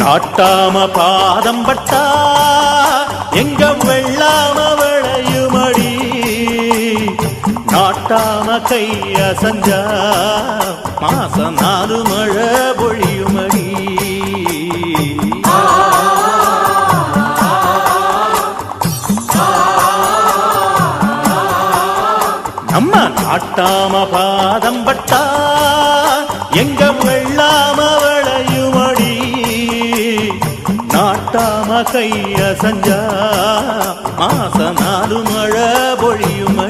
காட்டாம பாதம் பட்டா எங்க வெள்ளாம விளையுமடி. நாட்டாம கைய சஞ்சா மாசம் நாலு மழை பொழியுமடி. நம்ம நாட்டாம பாதம் பட்டா எங்க வெள்ளாம கைய சஞ்சா மாச நாலு மழை பொழியுமை.